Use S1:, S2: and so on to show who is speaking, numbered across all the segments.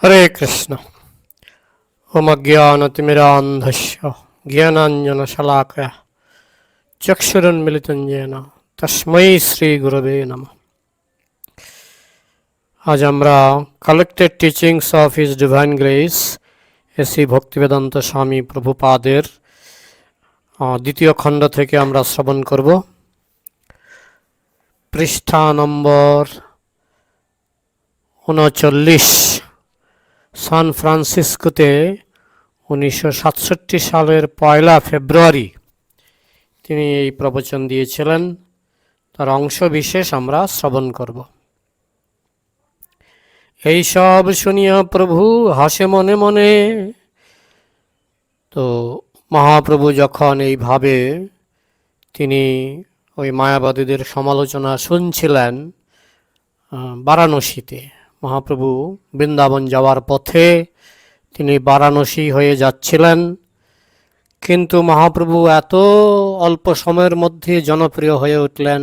S1: হরে কৃষ্ণ অমজ্ঞানতিমিরান্ধস্য জ্ঞানাঞ্জনশলাকয়া চক্ষুরন্মিলিতঞ্জেন তস্মৈ শ্রী গুরুবে নম আজ আমরা collected teachings of his divine grace AC Bhaktivedanta Swami প্রভুপাদের দ্বিতীয় খণ্ড থেকে আমরা শ্রবণ করব পৃষ্ঠা নম্বর উনচল্লিশ সান ফ্রান্সিসকোতে উনিশশো সালের পয়লা ফেব্রুয়ারি তিনি এই প্রবচন দিয়েছিলেন তার অংশ বিশেষ আমরা শ্রবণ করব এই সব শুনিয়া প্রভু হাসে মনে মনে তো মহাপ্রভু যখন এইভাবে তিনি ওই মায়াবাদীদের সমালোচনা শুনছিলেন বারাণসীতে মহাপ্রভু বৃন্দাবন যাওয়ার পথে তিনি বারাণসী হয়ে যাচ্ছিলেন কিন্তু মহাপ্রভু এত অল্প সময়ের মধ্যে জনপ্রিয় হয়ে উঠলেন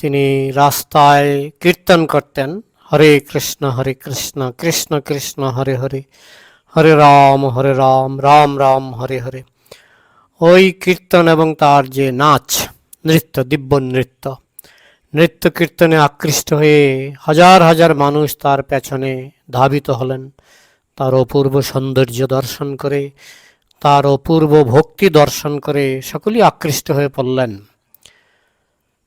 S1: তিনি রাস্তায় কীর্তন করতেন হরে কৃষ্ণ হরে কৃষ্ণ কৃষ্ণ কৃষ্ণ হরে হরে হরে রাম হরে রাম রাম রাম হরে হরে ওই কীর্তন এবং তার যে নাচ নৃত্য দিব্য নৃত্য নৃত্য কীর্তনে আকৃষ্ট হয়ে হাজার হাজার মানুষ তার পেছনে ধাবিত হলেন তার অপূর্ব সৌন্দর্য দর্শন করে তার অপূর্ব ভক্তি দর্শন করে সকলেই আকৃষ্ট হয়ে পড়লেন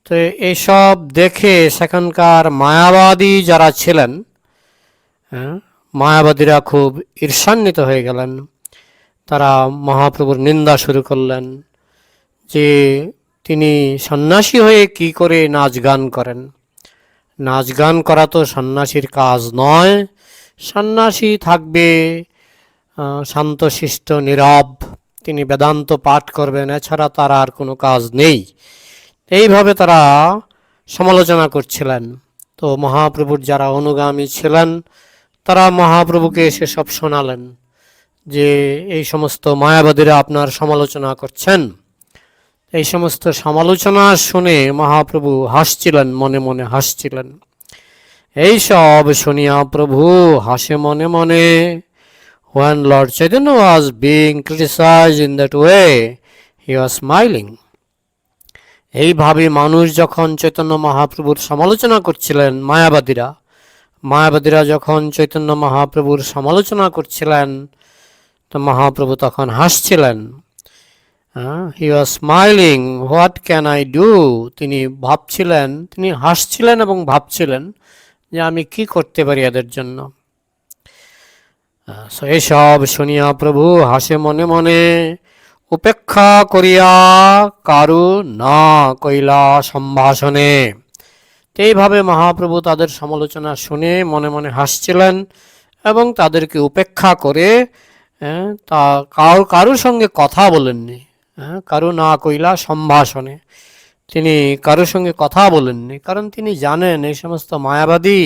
S1: তো এসব দেখে সেখানকার মায়াবাদী যারা ছিলেন হ্যাঁ, মায়াবাদীরা খুব ঈর্ষান্বিত হয়ে গেলেন তারা মহাপ্রভুর নিন্দা শুরু করলেন যে তিনি সন্ন্যাসী হয়ে কি করে নাচ গান করেন নাচ গান করা তো সন্ন্যাসীর কাজ নয় সন্ন্যাসী থাকবে শান্তশিষ্ট নীরব তিনি বেদান্ত পাঠ করবেন এছাড়া তার আর কোনো কাজ নেই এইভাবে তারা সমালোচনা করছিলেন তো মহাপ্রভুর যারা অনুগামী ছিলেন তারা মহাপ্রভুকে এসে সব শোনালেন যে এই সমস্ত মায়াবাদীরা আপনার সমালোচনা করছেন এই সমস্ত সমালোচনা শুনে মহাপ্রভু হাসছিলেন মনে মনে হাসছিলেন এই সব শুনিয়া প্রভু হাসে মনে মনে one Lord Chaitanya was being criticise in that way he was smiling এইভাবে মানুষ যখন চৈতন্য মহাপ্রভুর সমালোচনা করছিলেন মায়াবাদীরা মায়াবাদীরা যখন চৈতন্য মহাপ্রভুর সমালোচনা করছিলেন তো মহাপ্রভু তখন হাসছিলেন he was smiling what can I do তিনি ভাবছিলেন তিনি হাসছিলেন এবং ভাবছিলেন যে আমি কি করতে পারি এদের জন্য এসব শুনিয়া প্রভু হাসে মনে মনে উপেক্ষা করিয়া কারু না কইলা সম্ভাষণে এইভাবে মহাপ্রভু তাদের সমালোচনা শুনে মনে মনে হাসছিলেন এবং তাদেরকে উপেক্ষা করে হ্যাঁ, তা কারুর সঙ্গে কথা বলেননি হ্যাঁ কারো না কইলা সম্ভাষণে তিনি কারোর সঙ্গে কথা বলেননি কারণ তিনি জানেন এই সমস্ত মায়াবাদী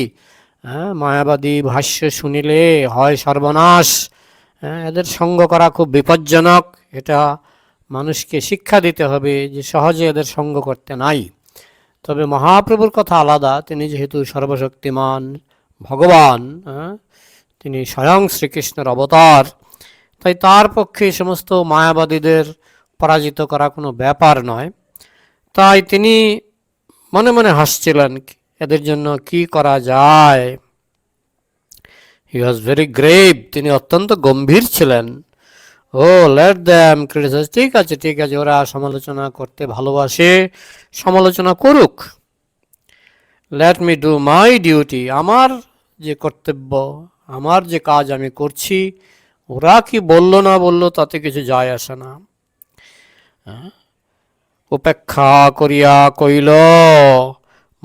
S1: হ্যাঁ মায়াবাদী ভাষ্য শুনিলে হয় সর্বনাশ হ্যাঁ এদের সঙ্গ করা খুব বিপজ্জনক এটা মানুষকে শিক্ষা দিতে হবে যে সহজে এদের সঙ্গ করতে নাই তবে মহাপ্রভুর কথা আলাদা তিনি যেহেতু সর্বশক্তিমান ভগবান হ্যাঁ, তিনি স্বয়ং শ্রীকৃষ্ণের অবতার তাই তার পক্ষে সমস্ত মায়াবাদীদের পরাজিত করা কোনো ব্যাপার নয় তাই তিনি মনে মনে হাসছিলেন এদের জন্য কি করা যায় হি ওয়াজ ভেরি গ্রেভ তিনি অত্যন্ত গম্ভীর ছিলেন ও লেট দ্যাম ক্রিটিসাইজ ঠিক আছে ঠিক আছে ওরা সমালোচনা করতে ভালোবাসে সমালোচনা করুক let me do my duty আমার যে কর্তব্য আমার যে কাজ আমি করছি ওরা কি বললো না বললো তাতে কিছু যায় আসে না উপেক্ষা করিয়া কইল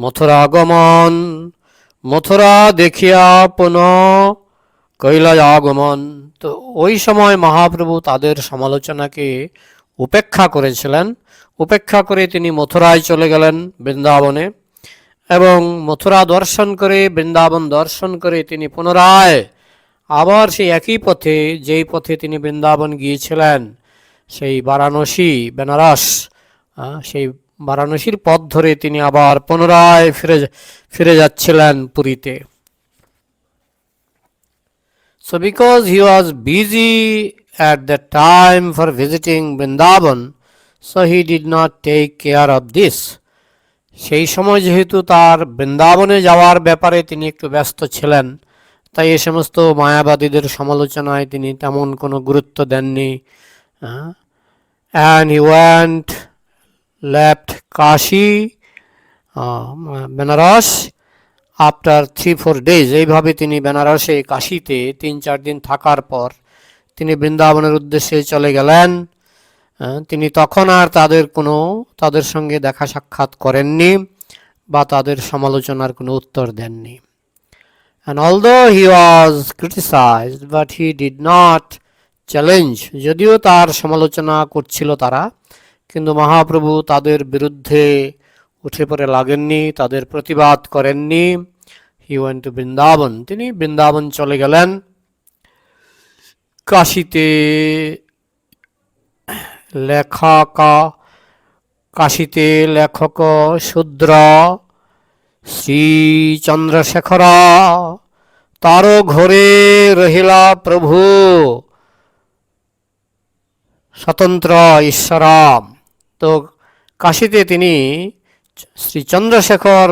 S1: মথুরা গমন মথুরা দেখিয়া পুনঃ কইল আগমন তো ওই সময় মহাপ্রভু তাদের সমালোচনাকে উপেক্ষা করেছিলেন উপেক্ষা করে তিনি মথুরায় চলে গেলেন বৃন্দাবনে এবং মথুরা দর্শন করে বৃন্দাবন দর্শন করে তিনি পুনরায় আবার সেই একই পথে যেই পথে তিনি বৃন্দাবন গিয়েছিলেন সেই বারাণসী বেনারস সেই বারাণসীর পথ ধরে তিনি আবার পুনরায় ফিরে ফিরে যাচ্ছিলেন পুরীতে so because he was busy at the time for visiting Vrindavan so he did not take care of this সেই সময় যেহেতু তার বৃন্দাবনে যাওয়ার ব্যাপারে তিনি একটু ব্যস্ত ছিলেন তাই এ সমস্ত মায়াবাদীদের সমালোচনায় তিনি তেমন কোনো গুরুত্ব দেননি and he went, left Kashi, uh, Benaras, after three four days এইভাবে তিনি বেনারসে কাশিতে তিন চার দিন থাকার পর তিনি বৃন্দাবনের উদ্দেশ্যে চলে গেলেন তিনি তখন আর তাদের কোনো তাদের সঙ্গে দেখা সাক্ষাৎ করেননি বা তাদের সমালোচনার কোনো উত্তর দেননি and although he was criticized but he did not challenge যদিও তার সমালোচনা করছিল তারা কিন্তু মহাপ্রভু তাদের বিরুদ্ধে উঠে পড়ে লাগেননি তাদের প্রতিবাদ করেননি হি ওয়েন টু বৃন্দাবন তিনি বৃন্দাবন চলে গেলেন কাশিতে লেখক কাশিতে লেখক শুদ্র শ্রী চন্দ্রশেখর তার ঘরে রহিলা প্রভু স্বতন্ত্র ঈশ্বরম তো কাশীতে তিনি শ্রী চন্দ্রশেখর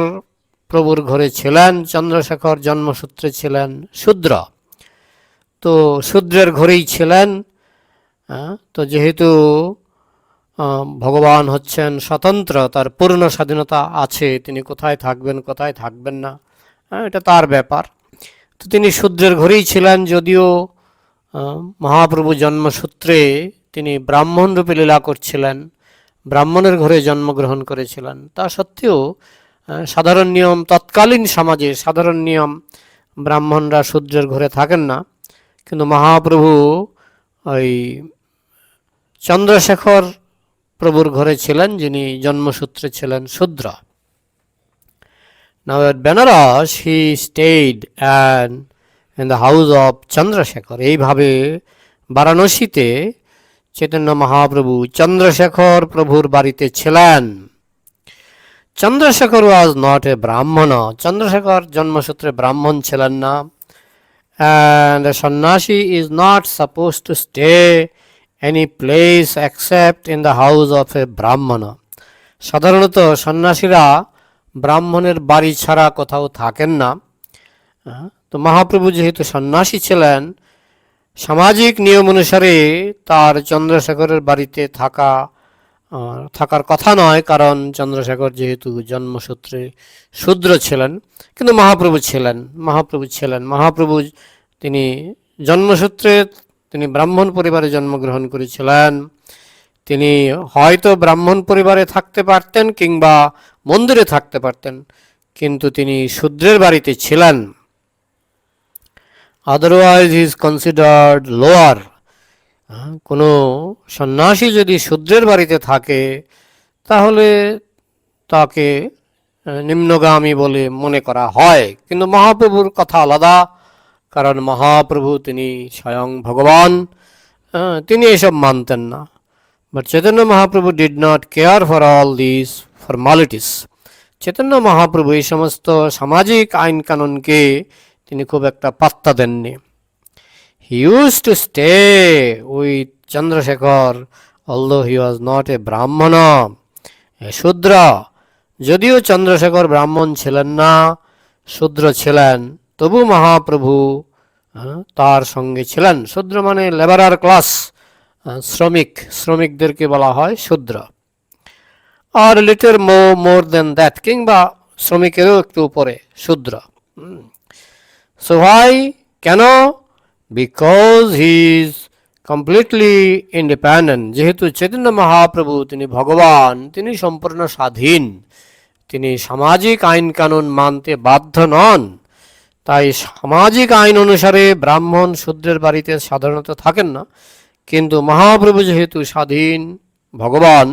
S1: প্রভুর ঘরে ছিলেন চন্দ্রশেখর জন্মসূত্রে ছিলেন শূদ্র তো শূদ্রের ঘরেই ছিলেন তো যেহেতু ভগবান হচ্ছেন স্বতন্ত্র তার পূর্ণ স্বাধীনতা আছে তিনি কোথায় থাকবেন কোথায় থাকবেন না এটা তার ব্যাপার তো তিনি শূদ্রের ঘরেই ছিলেন যদিও মহাপ্রভু জন্মসূত্রে তিনি ব্রাহ্মণ রূপে লীলা করছিলেন ব্রাহ্মণের ঘরে জন্মগ্রহণ করেছিলেন তা সত্ত্বেও সাধারণ নিয়ম তৎকালীন সমাজে সাধারণ নিয়ম ব্রাহ্মণরা শূদ্রের ঘরে থাকেন না কিন্তু মহাপ্রভু ওই চন্দ্রশেখর প্রভুর ঘরে ছিলেন যিনি জন্মসূত্রে ছিলেন শূদ্র now at Benares he stayed and in the house of Chandrashekhar এইভাবে বারাণসীতে চৈতন্য মহাপ্রভু চন্দ্রশেখর প্রভুর বাড়িতে ছিলেন চন্দ্রশেখর ওয়াজ নট এ ব্রাহ্মণ চন্দ্রশেখর জন্মসূত্রে ব্রাহ্মণ ছিলেন না and sannyasi is not suppose to stay any place except in the house of a Brahmin সাধারণত সন্ন্যাসীরা ব্রাহ্মণের বাড়ি ছাড়া কোথাও থাকেন না তো মহাপ্রভু যেহেতু সন্ন্যাসী ছিলেন সামাজিক নিয়ম অনুসারে তার চন্দ্রশেখরের বাড়িতে থাকা থাকার কথা নয় কারণ চন্দ্রশেখর যেহেতু জন্মসূত্রে শূদ্র ছিলেন কিন্তু মহাপ্রভু ছিলেন মহাপ্রভু ছিলেন মহাপ্রভু তিনি জন্মসূত্রে তিনি ব্রাহ্মণ পরিবারে জন্মগ্রহণ করেছিলেন তিনি হয়তো ব্রাহ্মণ পরিবারে থাকতে পারতেন কিংবা মন্দিরে থাকতে পারতেন কিন্তু তিনি শূদ্রের বাড়িতে ছিলেন আদারওয়াইজ ইজ কনসিডার্ড লোয়ার কোনো সন্ন্যাসী যদি শূদ্রের বাড়িতে থাকে তাহলে তাকে নিম্নগামী বলে মনে করা হয় কিন্তু মহাপ্রভুর কথা আলাদা কারণ মহাপ্রভু তিনি স্বয়ং ভগবান তিনি এসব মানতেন না but Chaitanya Mahaprabhu did not care for all this formalities Chaitanya Mahaprabhu এই সমস্ত সামাজিক আইন কানুনকে তিনি খুব একটা পাত্তা দেননি he use to stay with Chandrasekhar although he was not a Brahmin a শূদ্র যদিও চন্দ্রশেখর ব্রাহ্মণ ছিলেন না শূদ্র ছিলেন তবু মহাপ্রভু তার সঙ্গে ছিলেন শূদ্র মানে লেবারার ক্লাস শ্রমিক শ্রমিকদেরকে বলা হয় শূদ্র আর litre Md more then that কিংবা শ্রমিকেরও একটু উপরে শূদ্র সো হোয়াই কেন because he is completely independent যেহেতু চৈতন্য মহাপ্রভু তিনি ভগবান তিনি সম্পূর্ণ স্বাধীন তিনি সামাজিক আইন কানুন মানতে বাধ্য নন তাই সামাজিক আইন অনুসারে ব্রাহ্মণ শূদ্রের বাড়িতে সাধারণত থাকেন না কিন্তু মহাপ্রভু যেহেতু স্বাধীন ভগবান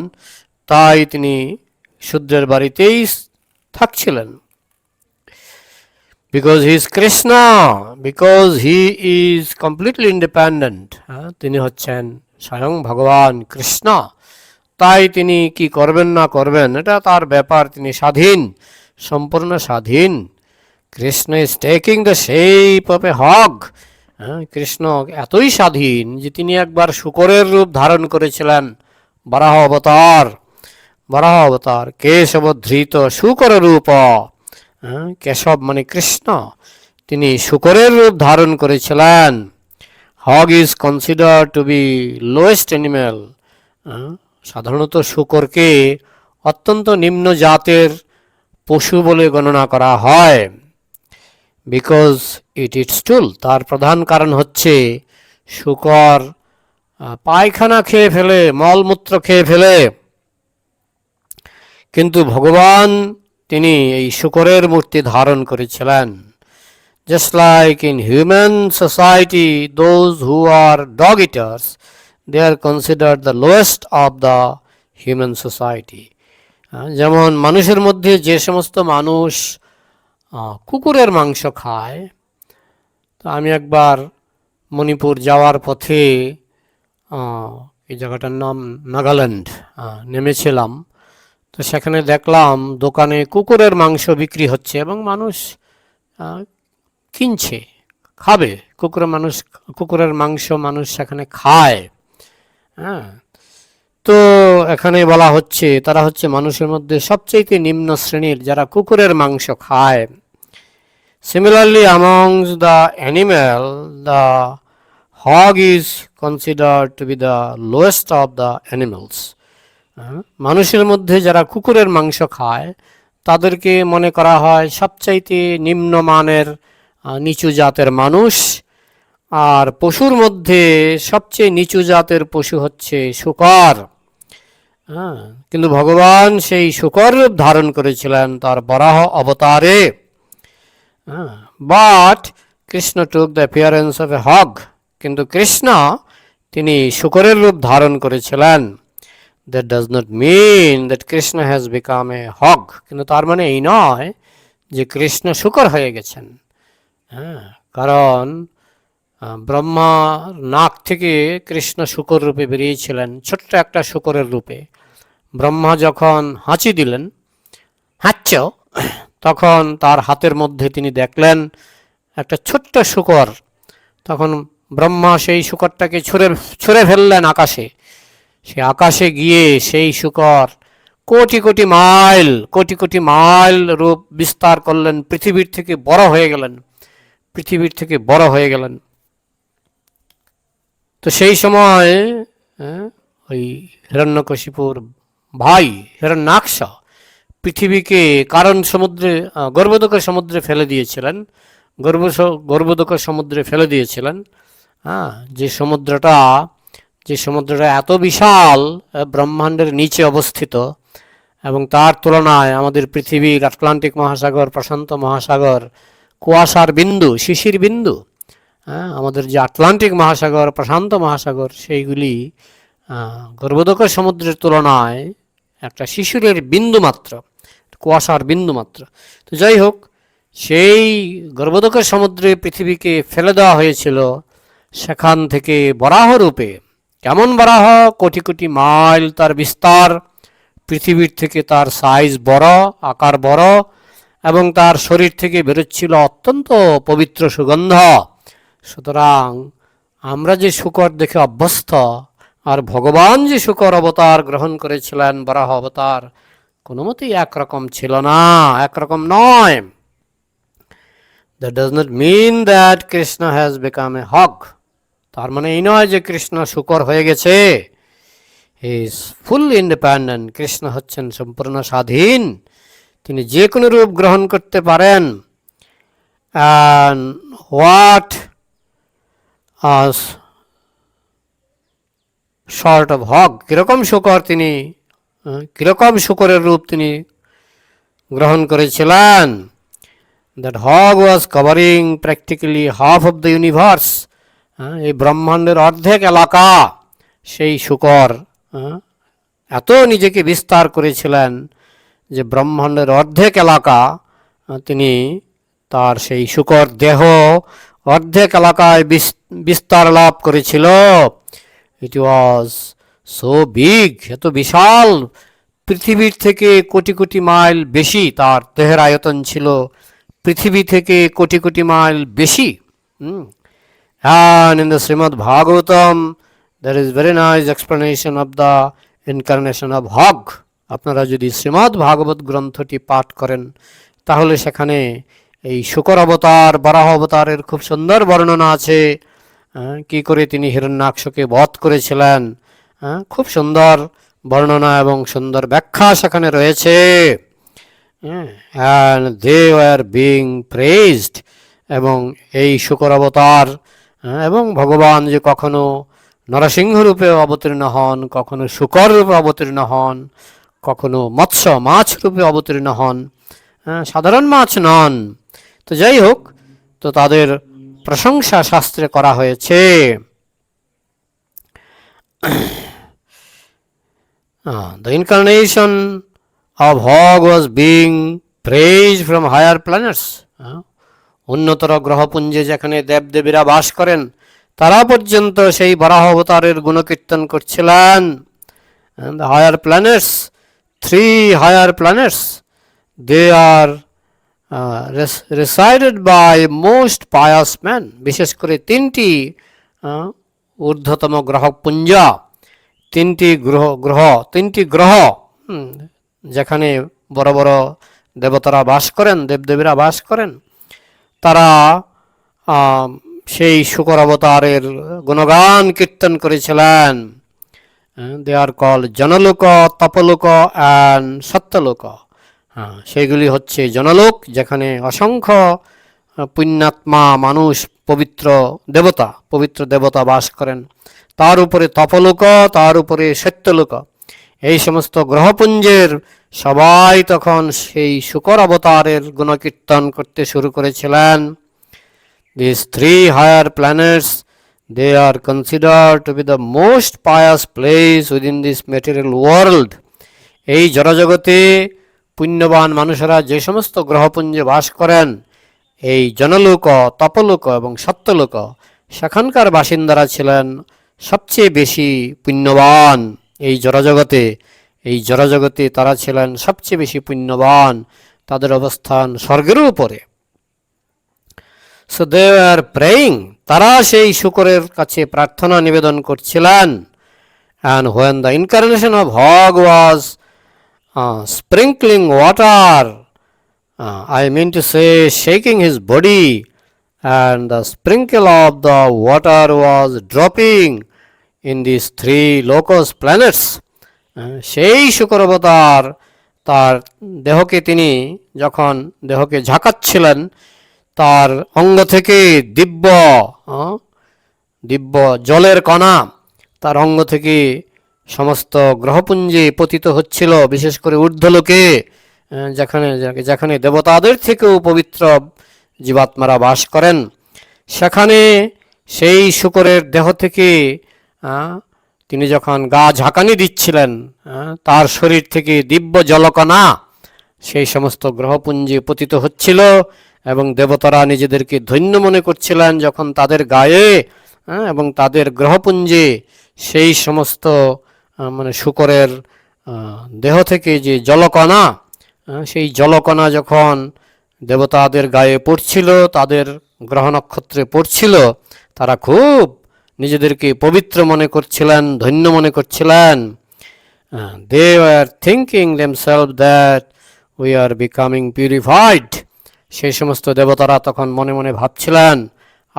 S1: তাই তিনি শূদ্রের বাড়িতেই থাকছিলেন because he is Krishna because he is completely independent হ্যাঁ তিনি হচ্ছেন স্বয়ং ভগবান কৃষ্ণ তাই তিনি কি করবেন না করবেন এটা তার ব্যাপার তিনি স্বাধীন সম্পূর্ণ স্বাধীন Krishna is taking the shape of a hog হ্যাঁ কৃষ্ণ এতই স্বাধীন যে তিনি একবার শুকরের রূপ ধারণ করেছিলেন বরাহ অবতার বরাহ অবতার কেশব ধৃত শুকর রূপ হ্যাঁ, কেশব মানে কৃষ্ণ তিনি শুকরের রূপ ধারণ করেছিলেন hog is consider to be lowest animal হ্যাঁ, সাধারণত শুকরকে অত্যন্ত নিম্ন জাতের পশু বলে গণনা করা হয় বিকজ ইট ইটস টুল তার প্রধান কারণ হচ্ছে শুকর পায়খানা খেয়ে ফেলে মলমূত্র খেয়ে ফেলে কিন্তু ভগবান তিনি এই শুকরের মূর্তি ধারণ করেছিলেন just like in human society those who are dog eaters they are consider the lowest of the human society যেমন মানুষের মধ্যে যে সমস্ত মানুষ কুকুরের মাংস খায় তো আমি একবার মণিপুর যাওয়ার পথে এই জায়গাটার নাম নাগাল্যান্ড নেমেছিলাম তো সেখানে দেখলাম দোকানে কুকুরের মাংস বিক্রি হচ্ছে এবং মানুষ কিনছে খাবে কুকুর মানুষ কুকুরের মাংস মানুষ সেখানে খায় হ্যাঁ তো এখানে বলা হচ্ছে তারা হচ্ছে মানুষের মধ্যে সবচেয়ে নিম্ন শ্রেণীর যারা কুকুরের মাংস খায় similarly amongst the animal the hog is consider to be the lowest of the animals হ্যাঁ? মানুষের মধ্যে যারা কুকুরের মাংস খায় তাদেরকে মনে করা হয় সবচাইতে নিম্নমানের নিচু জাতের মানুষ আর পশুর মধ্যে সবচেয়ে নিচু জাতের পশু হচ্ছে শুকর হ্যাঁ কিন্তু ভগবান সেই শুকর রূপ ধারণ করেছিলেন তার বরাহ অবতারে হ্যাঁ? But Krishna took the appearance of a hog কিন্তু কৃষ্ণ তিনি শুকরের রূপ ধারণ করেছিলেন that does not mean that Krishna has become a hog কিন্তু তার মানে এই নয় যে কৃষ্ণ শুকর হয়ে গেছেন হ্যাঁ কারণ ব্রহ্মার নাক থেকে কৃষ্ণ শুকর রূপে বেরিয়েছিলেন ছোট্ট একটা শুকরের রূপে ব্রহ্মা যখন হাঁচি দিলেন হাঁচ তখন তার হাতের মধ্যে তিনি দেখলেন একটা ছোট্ট শুকর তখন ব্রহ্মা সেই শুকরটাকে ছুঁড়ে ছুঁড়ে ফেললেন আকাশে সে আকাশে গিয়ে সেই শুকর কোটি কোটি মাইল কোটি কোটি মাইল রূপ বিস্তার করলেন পৃথিবীর থেকে বড় হয়ে গেলেন পৃথিবীর থেকে বড় হয়ে গেলেন তো সেই সময় হ্যাঁ, ওই হিরণ্যকশিপুর ভাই হিরণ্যাক্ষ পৃথিবীকে কারণ সমুদ্রে গর্ভদকর সমুদ্রে ফেলে দিয়েছিলেন গর্ব গর্ভদকর সমুদ্রে ফেলে দিয়েছিলেন হ্যাঁ যে সমুদ্রটা যে সমুদ্রটা এত বিশাল ব্রহ্মাণ্ডের নিচে অবস্থিত এবং তার তুলনায় আমাদের পৃথিবীর আটলান্টিক মহাসাগর প্রশান্ত মহাসাগর কুয়াশার বিন্দু শিশির বিন্দু হ্যাঁ আমাদের যে আটলান্টিক মহাসাগর প্রশান্ত মহাসাগর সেইগুলি গর্ভদক সমুদ্রের তুলনায় একটা শিশুরের বিন্দু মাত্র কুয়াশার বিন্দু মাত্র তো যাই হোক সেই গর্ভদক সমুদ্রে পৃথিবীকে ফেলে দেওয়া হয়েছিল সেখান থেকে বরাহরূপে রূপে এমন বরাহ কোটি কোটি মাইল তার বিস্তার পৃথিবীর থেকে তার সাইজ বড় আকার বড় এবং তার শরীর থেকে বেরোচ্ছিল অত্যন্ত পবিত্র সুগন্ধ সুতরাং আমরা যে শুকর দেখে অভ্যস্ত আর ভগবান যে শুকর অবতার গ্রহণ করেছিলেন বরাহ অবতার কোনো মতেই একরকম ছিল না একরকম নয় that does not mean that Krishna has become a hog তার মানে এই নয় যে কৃষ্ণ শুকর হয়ে গেছে ইজ ফুল ইন্ডিপেন্ডেন্ট কৃষ্ণ হচ্ছেন সম্পূর্ণ স্বাধীন তিনি যে কোনো রূপ গ্রহণ করতে পারেন and what as sort of hog কীরকম শুকর তিনি কীরকম শুকরের রূপ তিনি গ্রহণ করেছিলেন that hog was covering practically half of the universe হ্যাঁ, এই ব্রহ্মাণ্ডের অর্ধেক এলাকা সেই শুকর হ্যাঁ, এত নিজেকে বিস্তার করেছিলেন যে ব্রহ্মাণ্ডের অর্ধেক এলাকা হ্যাঁ, তিনি তার সেই শুকর দেহ অর্ধেক এলাকায় বিস্তার লাভ করেছিল ইট ওয়াজ সো বিগ এত বিশাল পৃথিবীর থেকে কোটি কোটি মাইল বেশি তার দেহের আয়তন ছিল পৃথিবী থেকে কোটি কোটি মাইল বেশি হুম And in the Srimad Bhagavatam, there is very nice explanation of the incarnation of Hog. আপনারা যদি শ্রীমদ ভাগবত গ্রন্থটি পাঠ করেন তাহলে সেখানে এই শুকর অবতার বরাহ অবতারের খুব সুন্দর বর্ণনা আছে কি করে তিনি হিরণ্যাক্ষকে বধ করেছিলেন খুব সুন্দর বর্ণনা এবং সুন্দর ব্যাখ্যা সেখানে রয়েছে and they are being praised এবং এই শুকর অবতার হ্যাঁ, এবং ভগবান যে কখনো নরসিংহ রূপে অবতীর্ণ হন কখনো শুকর রূপে অবতীর্ণ হন কখনো মৎস্য মাছ রূপে অবতীর্ণ হন হ্যাঁ, সাধারণ মাছ নন তো যাই হোক তো তাদের প্রশংসা শাস্ত্রে করা হয়েছে the incarnation of hog was being praise from higher planets উন্নতর গ্রহপুঞ্জে যেখানে দেবদেবীরা বাস করেন তারা পর্যন্ত সেই বরাহ অবতারের গুণকীর্তন করছিলেন higher planets three higher planets they are resided by most pious man বিশেষ করে তিনটি uh, ঊর্ধ্বতম গ্রহপুঞ্জ তিনটি গ্রহ গ্রহ তিনটি গ্রহ যেখানে বড় বড় দেবতারা বাস করেন দেবদেবীরা বাস করেন তারা সেই শুকর অবতারের গুণগান কীর্তন করেছিলেন দে আর কল জনলোক তপলোক অ্যান্ড সত্যলোক হ্যাঁ সেগুলি হচ্ছে জনলোক যেখানে অসংখ্য পুণ্যাত্মা মানুষ পবিত্র দেবতা পবিত্র দেবতা বাস করেন তার উপরে তপলোক তার উপরে সত্যলোক এই সমস্ত গ্রহপুঞ্জের সবাই তখন সেই শুকর অবতারের গুণকীর্তন করতে শুরু করেছিলেন this three higher planets they are consider to be the most pious place within this material world এই জনজগতে পুণ্যবান মানুষেরা যে সমস্ত গ্রহপুঞ্জে বাস করেন এই জনলোক তপলোক এবং সত্যলোক সেখানকার বাসিন্দারা ছিলেন সবচেয়ে বেশি পুণ্যবান এই জড়জগতে এই জরাজগতে তারা ছিলেন সবচেয়ে বেশি পুণ্যবান তাদের অবস্থান স্বর্গের উপরে সো দে প্রেয়িং তারা সেই শুকরের কাছে প্রার্থনা নিবেদন করছিলেন and when the incarnation of hog was sprinkling water I mean to say shaking his body and the sprinkle of the water was dropping in this three lokas planets হ্যাঁ, সেই শুকরবতার তার দেহকে তিনি যখন দেহকে ঝাঁকাচ্ছিলেন তার অঙ্গ থেকে দিব্য দিব্য জলের কণা তার অঙ্গ থেকে সমস্ত গ্রহপুঞ্জে পতিত হচ্ছিল বিশেষ করে ঊর্ধ্বলোকে যেখানে যেখানে দেবতাদের থেকেও পবিত্র জীবাত্মারা বাস করেন সেখানে সেই শুকরের দেহ থেকে তিনি যখন গা ঝাঁকানি দিচ্ছিলেন হ্যাঁ, তার শরীর থেকে দিব্য জলকণা সেই সমস্ত গ্রহপুঞ্জে পতিত হচ্ছিল এবং দেবতারা নিজেদেরকে ধন্য মনে করছিলেন যখন তাদের গায়ে হ্যাঁ, এবং তাদের গ্রহপুঞ্জে সেই সমস্ত মানে শুকরের দেহ থেকে যে জলকণা হ্যাঁ, সেই জলকণা যখন দেবতাদের গায়ে পড়ছিল তাদের গ্রহ নক্ষত্রে পড়ছিল তারা খুব নিজেদেরকে পবিত্র মনে করছিলেন ধন্য মনে করছিলেন they are thinking themselves that we are becoming purified সেই সমস্ত দেবতারা তখন মনে মনে ভাবছিলেন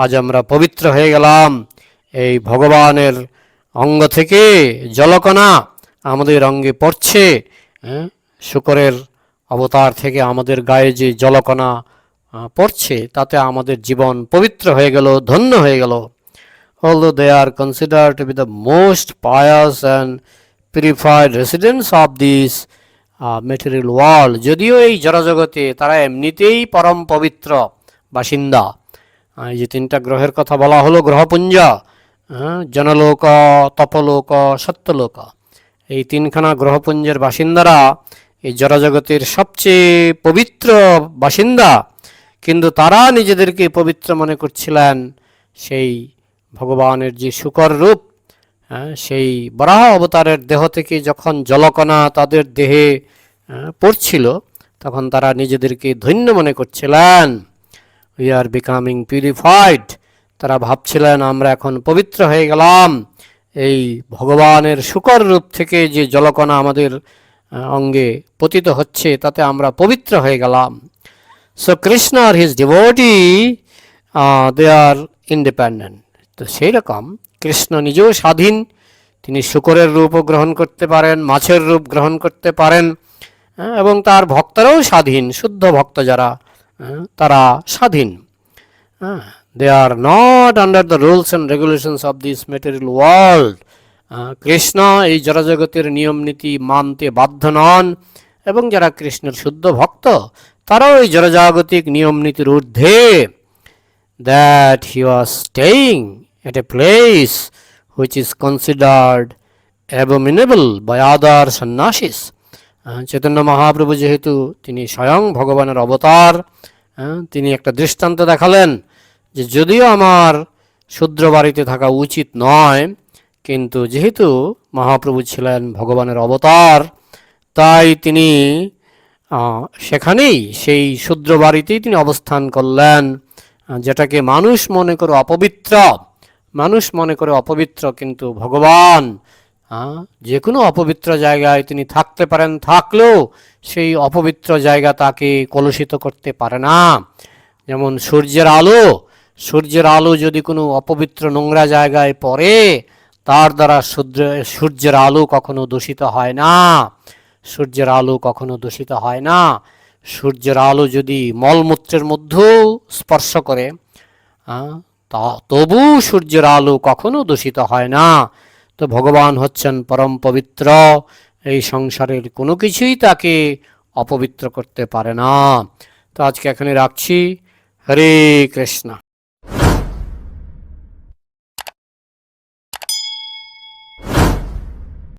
S1: আজ আমরা পবিত্র হয়ে গেলাম এই ভগবানের অঙ্গ থেকে জলকণা আমাদের অঙ্গে পড়ছে uh, শুকরের অবতার থেকে আমাদের গায়ে যে জলকণা uh, পড়ছে তাতে আমাদের জীবন পবিত্র হয়ে গেল ধন্য হয়ে গেল although they are considered to be the most pious and purified residents of this material world যদিও এই জড়জগতে তারা এমনিতেই পরম পবিত্র বাসিন্দা যে তিনটা গ্রহের কথা বলা হলো গ্রহপুঞ্জ জনলোক তপলোক সত্যলোক এই তিনখানা গ্রহপুঞ্জের বাসিন্দারা এই জড়জগতের সবচেয়ে পবিত্র বাসিন্দা কিন্তু তারা নিজেদেরকে পবিত্র মনে করছিলেন সেই ভগবানের যে শুকর রূপ হ্যাঁ, সেই বরাহ অবতারের দেহ থেকে যখন জলকণা তাদের দেহে হ্যাঁ, পড়ছিল তখন তারা নিজেদেরকে ধন্য মনে করছিলেন উই আর বিকামিং পিউরিফাইড তারা ভাবছিলেন আমরা এখন পবিত্র হয়ে গেলাম এই ভগবানের শুকর রূপ থেকে যে জলকণা আমাদের অঙ্গে পতিত হচ্ছে তাতে আমরা পবিত্র হয়ে গেলাম সো কৃষ্ণ আর his devotee they are independent তো সেই রকম কৃষ্ণ নিজেও স্বাধীন তিনি শুকরের রূপও গ্রহণ করতে পারেন মাছের রূপ গ্রহণ করতে পারেন হ্যাঁ, এবং তার ভক্তরাও স্বাধীন শুদ্ধ ভক্ত যারা হ্যাঁ, তারা স্বাধীন they are not under the rules and regulations of this material world Krishna এই জড়জগতের নিয়ম নীতি মানতে বাধ্য নন এবং যারা কৃষ্ণের শুদ্ধ ভক্ত তারাও এই জড়জাগতিক নিয়ম নীতির ঊর্ধ্বে that he was staying at a place which is considered abominable by other sannyasis Chaitanya Mahaprabhu যেহেতু তিনি স্বয়ং ভগবানের অবতার তিনি একটা দৃষ্টান্ত দেখালেন যে যদিও আমার শূদ্র বাড়িতে থাকা উচিত নয় কিন্তু যেহেতু মহাপ্রভু ছিলেন ভগবানের অবতার তাই তিনি সেখানেই সেই শূদ্র বাড়িতেই তিনি অবস্থান করলেন যেটাকে মানুষ মনে করো অপবিত্র মানুষ মনে করে অপবিত্র কিন্তু ভগবান যে কোনো অপবিত্র জায়গায় তিনি থাকতে পারেন থাকলেও সেই অপবিত্র জায়গা তাকে কলুষিত করতে পারে না যেমন সূর্যের আলো সূর্যের আলো যদি কোনো অপবিত্র নোংরা জায়গায় পড়ে তার দ্বারা সূর্য সূর্যের আলো কখনো দূষিত হয় না সূর্যের আলো কখনো দূষিত হয় না সূর্যের আলো যদি মলমূত্রের মধ্যেও স্পর্শ করে তবু সূর্যের আলো কখনো দূষিত হয় না তো ভগবান হচ্ছেন পরম পবিত্র এই সংসারের কোনো কিছুই তাকে অপবিত্র করতে পারে না তো আজকে এখানে রাখছি হরে কৃষ্ণ